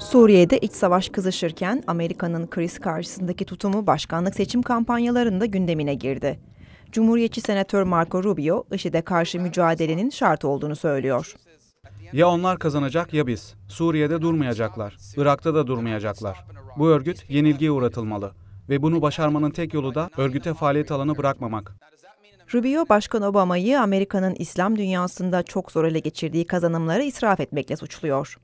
Suriye'de iç savaş kızışırken Amerika'nın kriz karşısındaki tutumu başkanlık seçim kampanyalarında gündemine girdi. Cumhuriyetçi Senatör Marco Rubio, IŞİD'e karşı mücadelenin şart olduğunu söylüyor. Ya onlar kazanacak ya biz. Suriye'de durmayacaklar. Irak'ta da durmayacaklar. Bu örgüt yenilgiye uğratılmalı. Ve bunu başarmanın tek yolu da örgüte faaliyet alanı bırakmamak. Rubio, Başkan Obama'yı Amerika'nın İslam dünyasında çok zor ele geçirdiği kazanımları israf etmekle suçluyor.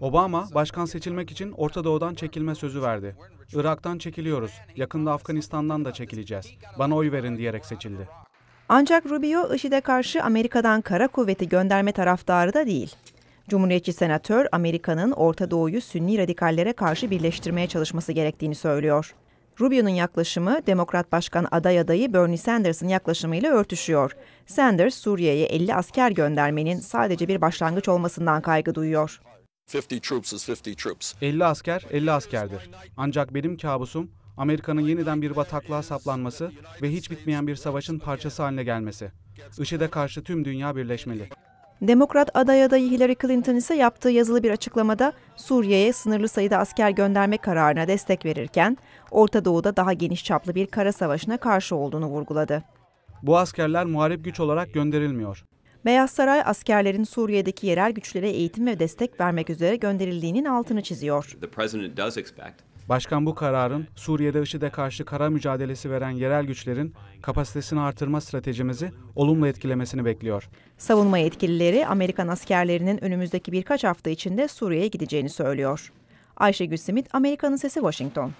Obama, başkan seçilmek için Orta Doğu'dan çekilme sözü verdi. Irak'tan çekiliyoruz. Yakında Afganistan'dan da çekileceğiz. Bana oy verin diyerek seçildi. Ancak Rubio, IŞİD'e karşı Amerika'dan kara kuvveti gönderme taraftarı da değil. Cumhuriyetçi senatör, Amerika'nın Orta Doğu'yu Sünni radikallere karşı birleştirmeye çalışması gerektiğini söylüyor. Rubio'nun yaklaşımı, Demokrat Başkan aday adayı Bernie Sanders'ın yaklaşımıyla örtüşüyor. Sanders, Suriye'ye 50 asker göndermenin sadece bir başlangıç olmasından kaygı duyuyor. 50 troops is 50 troops. 50 asker 50 askerdir. Ancak benim kabusum Amerika'nın yeniden bir bataklığa saplanması ve hiç bitmeyen bir savaşın parçası haline gelmesi. IŞİD'e karşı tüm dünya birleşmeli. Demokrat aday adayı Hillary Clinton ise yaptığı yazılı bir açıklamada Suriye'ye sınırlı sayıda asker gönderme kararına destek verirken Orta Doğu'da daha geniş çaplı bir kara savaşına karşı olduğunu vurguladı. Bu askerler muharip güç olarak gönderilmiyor. Beyaz Saray askerlerin Suriye'deki yerel güçlere eğitim ve destek vermek üzere gönderildiğinin altını çiziyor. Başkan bu kararın Suriye'de IŞİD'e karşı kara mücadelesi veren yerel güçlerin kapasitesini artırma stratejimizi olumlu etkilemesini bekliyor. Savunma yetkilileri Amerikan askerlerinin önümüzdeki birkaç hafta içinde Suriye'ye gideceğini söylüyor. Ayşegül Simit, Amerika'nın Sesi Washington.